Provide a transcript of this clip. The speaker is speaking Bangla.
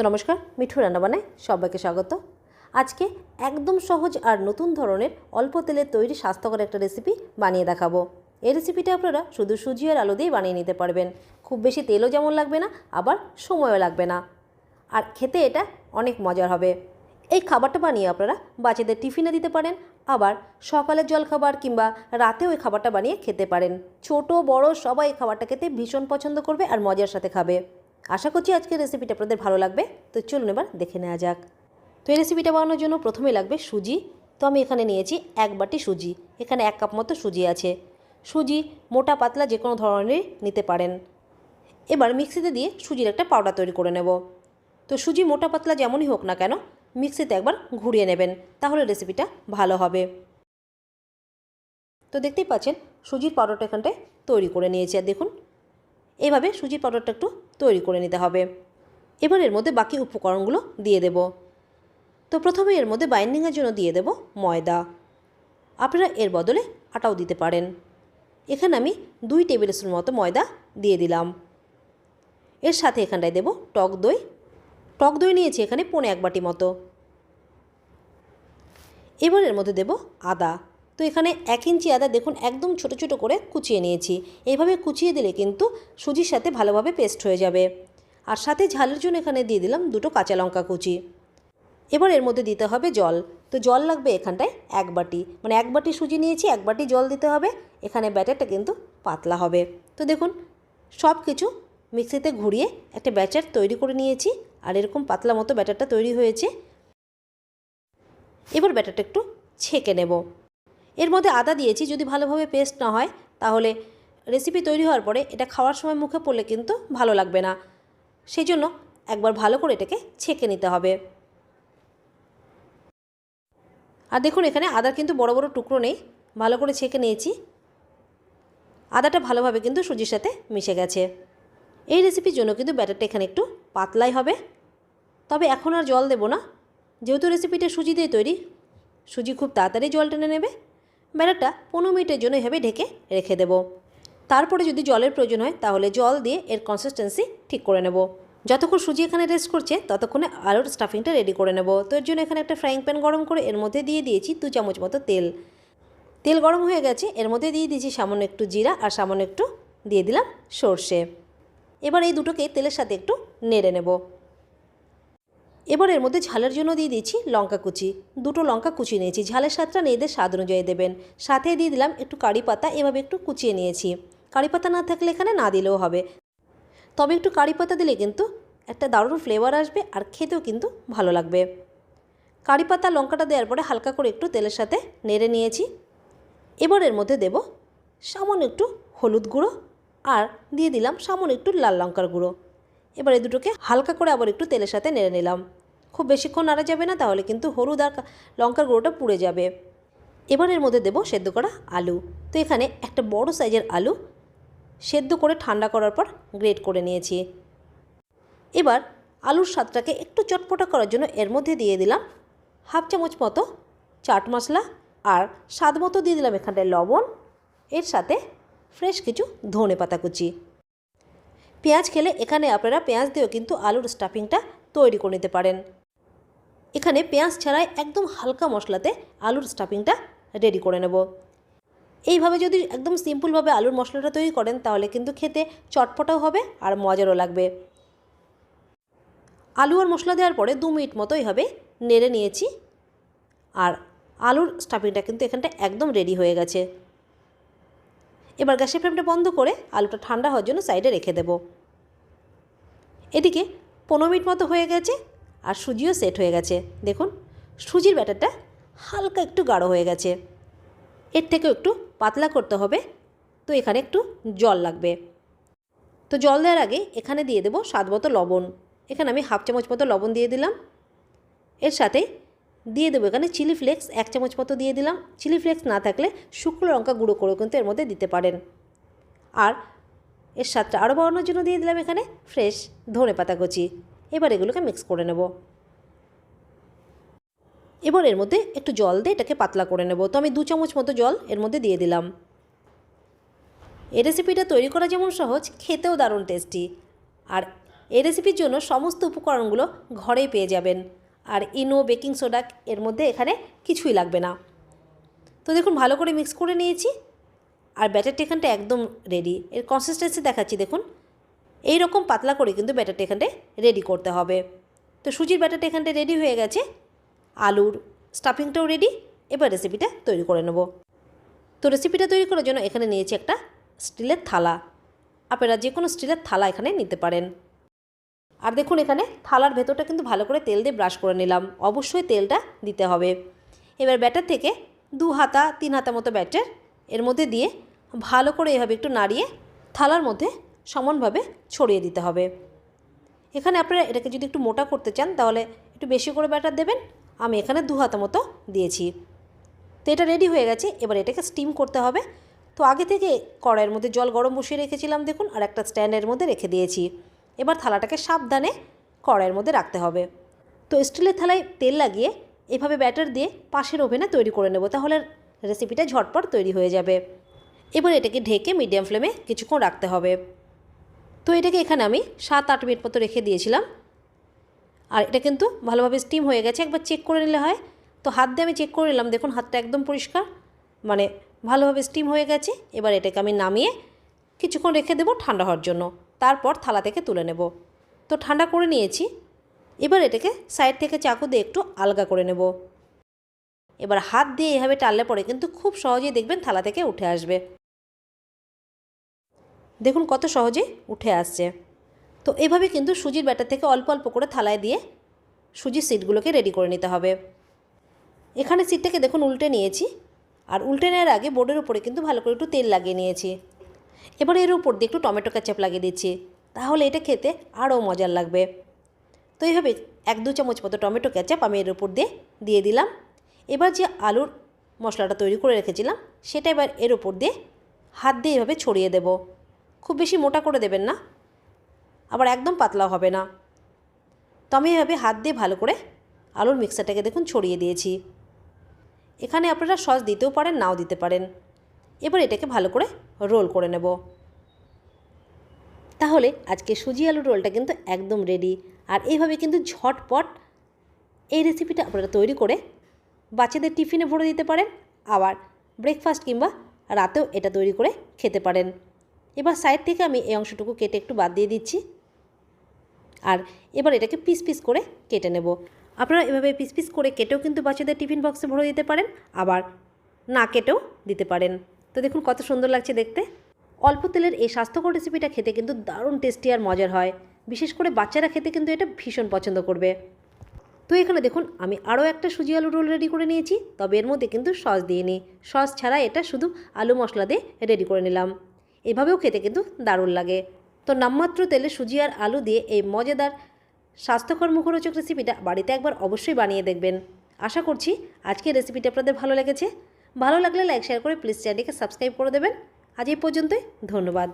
তো নমস্কার, মিঠু রান্না বানায় সবাইকে স্বাগত। আজকে একদম সহজ আর নতুন ধরনের অল্প তেলের তৈরি স্বাস্থ্যকর একটা রেসিপি বানিয়ে দেখাবো। এই রেসিপিটা আপনারা শুধু সুজি আর আলু দিয়েই বানিয়ে নিতে পারবেন। খুব বেশি তেলও যেমন লাগবে না, আবার সময়ও লাগবে না। আর খেতে এটা অনেক মজার হবে। এই খাবারটা বানিয়ে আপনারা বাচ্চাদের টিফিনে দিতে পারেন, আবার সকালের জলখাবার কিংবা রাতেও এই খাবারটা বানিয়ে খেতে পারেন। ছোট, বড় সবাই এই খাবারটা খেতে ভীষণ পছন্দ করবে আর মজার সাথে খাবে। আশা করছি আজকের রেসিপিটা আপনাদের ভালো লাগবে। তো চলুন এবার দেখে নেওয়া যাক। তো এই রেসিপিটা বানানোর জন্য প্রথমে লাগবে সুজি। তো আমি এখানে নিয়েছি এক বাটি সুজি। এখানে এক কাপ মতো সুজি আছে। সুজি মোটা পাতলা যে কোনো ধরনেরই নিতে পারেন। এবার মিক্সিতে দিয়ে সুজির একটা পাউডার তৈরি করে নেব। তো সুজি মোটা পাতলা যেমনই হোক না কেন মিক্সিতে একবার ঘুরিয়ে নেবেন। তাহলে রেসিপিটা ভালো হবে। তো দেখতেই পাচ্ছেন, সুজির পাউডারটা এখানটায় তৈরি করে নিয়েছি। আর দেখুন এভাবে সুজির পাউডারটা একটু তৈরি করে নিতে হবে। এবার এর মধ্যে বাকি উপকরণগুলো দিয়ে দেব। তো প্রথমে এর মধ্যে বাইন্ডিংয়ের জন্য দিয়ে দেব ময়দা। আপনারা এর বদলে আটাও দিতে পারেন। এখানে আমি দুই টেবিল স্পুন মতো ময়দা দিয়ে দিলাম। এর সাথে এখানটায় দেব টক দই। টক দই নিয়েছি এখানে পনে এক বাটি মতো। এবার এর মধ্যে দেব আদা। তো এখানে এক ইঞ্চি আদা দেখুন একদম ছোট ছোট করে কুচিয়ে নিয়েছি। এইভাবে কুচিয়ে দিলে কিন্তু সুজির সাথে ভালোভাবে পেস্ট হয়ে যাবে। আর সাথে ঝালের জন্য এখানে দিয়ে দিলাম দুটো কাঁচা লঙ্কা কুচি। এবার এর মধ্যে দিতে হবে জল। তো জল লাগবে এখানটায় এক বাটি। মানে এক বাটি সুজি নিয়েছি, এক বাটি জল দিতে হবে। এখানে ব্যাটারটা কিন্তু পাতলা হবে। তো দেখুন সব কিছু মিক্সিতে ঘুরিয়ে একটা ব্যাটার তৈরি করে নিয়েছি। আর এরকম পাতলা মতো ব্যাটারটা তৈরি হয়েছে। এবার ব্যাটারটা একটু ছেঁকে নেব। এর মধ্যে আদা দিয়েছি, যদি ভালোভাবে পেস্ট না হয়, তাহলে রেসিপি তৈরি হওয়ার পরে এটা খাওয়ার সময় মুখে পড়লে কিন্তু ভালো লাগবে না। সেই জন্য একবার ভালো করে এটাকে ছেঁকে নিতে হবে। আর দেখুন, এখানে আদার কিন্তু বড় বড় টুকরো নেই, ভালো করে ছেঁকে নিয়েছি। আদাটা ভালোভাবে কিন্তু সুজির সাথে মিশে গেছে। এই রেসিপির জন্য কিন্তু ব্যাটারটা এখানে একটু পাতলাই হবে। তবে এখন আর জল দেব না। যেহেতু রেসিপিটা সুজি দিয়ে তৈরি, সুজি খুব তাড়াতাড়ি জল টেনে নেবে। ব্যাটারটা পনেরো মিনিটের জন্য এভাবে ঢেকে রেখে দেব। তারপরে যদি জলের প্রয়োজন হয়, তাহলে জল দিয়ে এর কনসিস্টেন্সি ঠিক করে নেব। যতক্ষণ সুজি এখানে রেস্ট করছে, ততক্ষণে আলুর স্টাফিংটা রেডি করে নেব। তো এর জন্য এখানে একটা ফ্রাইং প্যান গরম করে এর মধ্যে দিয়ে দিয়েছি দু চামচ মতো তেল। তেল গরম হয়ে গেছে, এর মধ্যে দিয়ে দিয়েছি সামান্য একটু জিরা আর সামান্য একটু দিয়ে দিলাম সর্ষে। এবার এই দুটোকে তেলের সাথে একটু নেড়ে নেব। এবার এর মধ্যে ঝালের জন্য দিয়ে দিচ্ছি লঙ্কা কুচি। দুটো লঙ্কা কুচি নিয়েছি। ঝালের স্বাদটা মেয়েদের স্বাদ অনুযায়ী দেবেন। সাথে দিয়ে দিলাম একটু কারি পাতা, এভাবে একটু কুচিয়ে নিয়েছি। কারি পাতা না থাকলে এখানে না দিলেও হবে। তবে একটু কারি পাতা দিলে কিন্তু একটা দারুণ ফ্লেভার আসবে আর খেতেও কিন্তু ভালো লাগবে। কারি পাতা লঙ্কাটা দেওয়ার পরে হালকা করে একটু তেলের সাথে নেড়ে নিয়েছি। এবার এর মধ্যে দেব সামান্য একটু হলুদ গুঁড়ো আর দিয়ে দিলাম সামান্য একটু লাল লঙ্কার গুঁড়ো। এবার এই দুটোকে হালকা করে আবার একটু তেলের সাথে নেড়ে নিলাম। খুব বেশিক্ষণ নাড়া যাবে না, তাহলে কিন্তু হলুদ আর লঙ্কার গুঁড়োটা পুড়ে যাবে। এবার এর মধ্যে দেবো সেদ্ধ করা আলু। তো এখানে একটা বড় সাইজের আলু সেদ্ধ করে ঠান্ডা করার পর গ্রেট করে নিয়েছি। এবার আলুর স্বাদটাকে একটু চটপটা করার জন্য এর মধ্যে দিয়ে দিলাম হাফ চামচ মতো চাট মশলা আর স্বাদ মতো দিয়ে দিলাম এখানটায় লবণ, এর সাথে ফ্রেশ কিছু ধনে পাতা কুচি। পেঁয়াজ খেলে এখানে আপনারা পেঁয়াজ দিয়েও কিন্তু আলুর স্টাফিংটা তৈরি করে নিতে পারেন। এখানে পেঁয়াজ ছাড়াই একদম হালকা মশলাতে আলুর স্টাফিংটা রেডি করে নেব। এইভাবে যদি একদম সিম্পলভাবে আলুর মশলাটা তৈরি করেন, তাহলে কিন্তু খেতে চটপটাও হবে আর মজারও লাগবে। আলু আর মশলা দেওয়ার পরে দু মিনিট মতো এইভাবে নেড়ে নিয়েছি। আর আলুর স্টাফিংটা কিন্তু এখানটা একদম রেডি হয়ে গেছে। এবার গ্যাসের ফ্লেমটা বন্ধ করে আলুটা ঠান্ডা হওয়ার জন্য সাইডে রেখে দেব। এদিকে পনেরো মিনিট মতো হয়ে গেছে আর সুজিও সেট হয়ে গেছে। দেখুন, সুজির ব্যাটারটা হালকা একটু গাঢ় হয়ে গেছে। এর থেকেও একটু পাতলা করতে হবে, তো এখানে একটু জল লাগবে। তো জল দেওয়ার আগে এখানে দিয়ে দেবো স্বাদ মতো লবণ। এখানে আমি হাফ চামচ মতো লবণ দিয়ে দিলাম। এর সাথে দিয়ে দেবো এখানে চিলি ফ্লেক্স, এক চামচ মতো দিয়ে দিলাম। চিলি ফ্লেক্স না থাকলে শুকনো লঙ্কা গুঁড়ো করে কিন্তু এর মধ্যে দিতে পারেন। আর এর স্বাদটা আরও বাড়ানোর জন্য দিয়ে দিলাম এখানে ফ্রেশ ধনে পাতা কুচি। এবার এগুলোকে মিক্স করে নেব। এবার এর মধ্যে একটু জল দিয়ে এটাকে পাতলা করে নেব। তো আমি দু চামচ মতো জল এর মধ্যে দিয়ে দিলাম। এই রেসিপিটা তৈরি করা যেমন সহজ, খেতেও দারুণ টেস্টি আর এই রেসিপির জন্য সমস্ত উপকরণগুলো ঘরেই পেয়ে যাবেন। আর ইনো বেকিং সোডা এর মধ্যে এখানে কিছুই লাগবে না। তো দেখুন, ভালো করে মিক্স করে নিয়েছি। আর ব্যাটারটা এখানটা একদম রেডি এর কনসিস্টেন্সি দেখাচ্ছি, দেখুন। এই রকম পাতলা করে কিন্তু ব্যাটারটা এখানটা রেডি করতে হবে। তো সুজির ব্যাটারটা এখানটা রেডি হয়ে গেছে। আলুর স্টাফিংটাও রেডি এবার রেসিপিটা তৈরি করে নেব। তো রেসিপিটা তৈরি করার জন্য এখানে নিয়েছি একটা স্টিলের থালা। আপনারা যে কোনো স্টিলের থালা এখানে নিতে পারেন। আর দেখুন এখানে থালার ভেতরটা কিন্তু ভালো করে তেল দিয়ে ব্রাশ করে নিলাম। অবশ্যই তেলটা দিতে হবে। এবার ব্যাটার থেকে দু হাতা, তিন হাতা মতো ব্যাটার এর মধ্যে দিয়ে ভালো করে এভাবে একটু নাড়িয়ে থালার মধ্যে সমানভাবে ছড়িয়ে দিতে হবে। এখানে আপনারা এটাকে যদি একটু মোটা করতে চান, তাহলে একটু বেশি করে ব্যাটার দেবেন। আমি এখানে দু হাতা মতো দিয়েছি। তো এটা রেডি হয়ে গেছে। এবার এটাকে স্টিম করতে হবে। তো আগে থেকে কড়াইয়ের মধ্যে জল গরম বসিয়ে রেখেছিলাম, দেখুন, আর একটা স্ট্যান্ডের মধ্যে রেখে দিয়েছি। এবার থালাটাকে সাবধানে কড়াইয়ের মধ্যে রাখতে হবে। তো স্টিলের থালায় তেল লাগিয়ে এভাবে ব্যাটার দিয়ে পাশের ওভেনে তৈরি করে নেব, তাহলে রেসিপিটা ঝটপট তৈরি হয়ে যাবে। এবার এটাকে ঢেকে মিডিয়াম ফ্লেমে কিছুক্ষণ রাখতে হবে। তো এটাকে এখানে আমি সাত আট মিনিট মতো রেখে দিয়েছিলাম। আর এটা কিন্তু ভালোভাবে স্টিম হয়ে গেছে, একবার চেক করে নিলে হয়। তো হাত দিয়ে আমি চেক করে নিলাম, দেখুন হাতটা একদম পরিষ্কার মানে ভালোভাবে স্টিম হয়ে গেছে। এবার এটাকে আমি নামিয়ে কিছুক্ষণ রেখে দেবো ঠান্ডা হওয়ার জন্য, তারপর থালা থেকে তুলে নেব। তো ঠান্ডা করে নিয়েছি, এবার এটাকে সাইড থেকে চাকু দিয়ে একটু আলগা করে নেব। এবার হাত দিয়ে এভাবে টানলে পরে কিন্তু খুব সহজেই দেখবেন থালা থেকে উঠে আসবে। দেখুন কত সহজে উঠে আসছে। তো এভাবে কিন্তু সুজির ব্যাটার থেকে অল্প অল্প করে থালায় দিয়ে সুজির সিটগুলোকে রেডি করে নিতে হবে। এখানে সিটটাকে দেখুন উল্টে নিয়েছি আর উল্টে নেওয়ার আগে বোর্ডের উপরে কিন্তু ভালো করে একটু তেল লাগিয়ে নিয়েছি। এবার এর উপর দিয়ে একটু টমেটো ক্যাচাপ লাগিয়ে দিচ্ছি, তাহলে এটা খেতে আরও মজার লাগবে। তো এইভাবে এক দু চামচ মতো টমেটো ক্যাচাপ আমি এর উপর দিয়ে দিয়ে দিলাম। এবার যে আলুর মশলাটা তৈরি করে রেখেছিলাম, সেটা এবার এর উপর দিয়ে হাত দিয়ে এভাবে ছড়িয়ে দেব। খুব বেশি মোটা করে দেবেন না, আবার একদম পাতলা হবে না। তো আমি এভাবে হাত দিয়ে ভালো করে আলুর মিক্সারটাকে দেখুন ছড়িয়ে দিয়েছি। এখানে আপনারা সস দিতেও পারেন, নাও দিতে পারেন। এবার এটাকে ভালো করে রোল করে নেব। তাহলে আজকে সুজি আলুর রোলটা কিন্তু একদম রেডি। আর এইভাবে কিন্তু ঝটপট এই রেসিপিটা আপনারা তৈরি করে বাচ্চাদের টিফিনে ভরে দিতে পারেন, আবার ব্রেকফাস্ট কিংবা রাতেও এটা তৈরি করে খেতে পারেন। এবার সাইড থেকে আমি এই অংশটুকু কেটে একটু বাদ দিয়ে দিচ্ছি। আর এবার এটাকে পিস পিস করে কেটে নেব। আপনারা এভাবে পিস পিস করে কেটেও কিন্তু বাচ্চাদের টিফিন বক্সে ভরে দিতে পারেন, আবার না কেটেও দিতে পারেন। তো দেখুন কত সুন্দর লাগছে দেখতে। অল্প তেলের এই স্বাস্থ্যকর রেসিপিটা খেতে কিন্তু দারুণ টেস্টি আর মজার হয়। বিশেষ করে বাচ্চারা খেতে কিন্তু এটা ভীষণ পছন্দ করবে। তো এখানে দেখুন, আমি আরও একটা সুজি আলু রোল রেডি করে নিয়েছি, তবে এর মধ্যে কিন্তু সস দিয়ে নিই। সস ছাড়া এটা শুধু আলু মশলা দিয়ে রেডি করে নিলাম। এভাবেও খেতে কিন্তু দারুণ লাগে। তো নামমাত্র তেলে সুজি আর আলু দিয়ে এই মজাদার স্বাস্থ্যকর মুখরোচক রেসিপিটা বাড়িতে একবার অবশ্যই বানিয়ে দেখবেন। আশা করছি আজকের রেসিপিটা আপনাদের ভালো লেগেছে। ভালো লাগলে লাইক শেয়ার করে প্লিজ চ্যানেলকে সাবস্ক্রাইব করে দেবেন। আজ এই পর্যন্তই, ধন্যবাদ।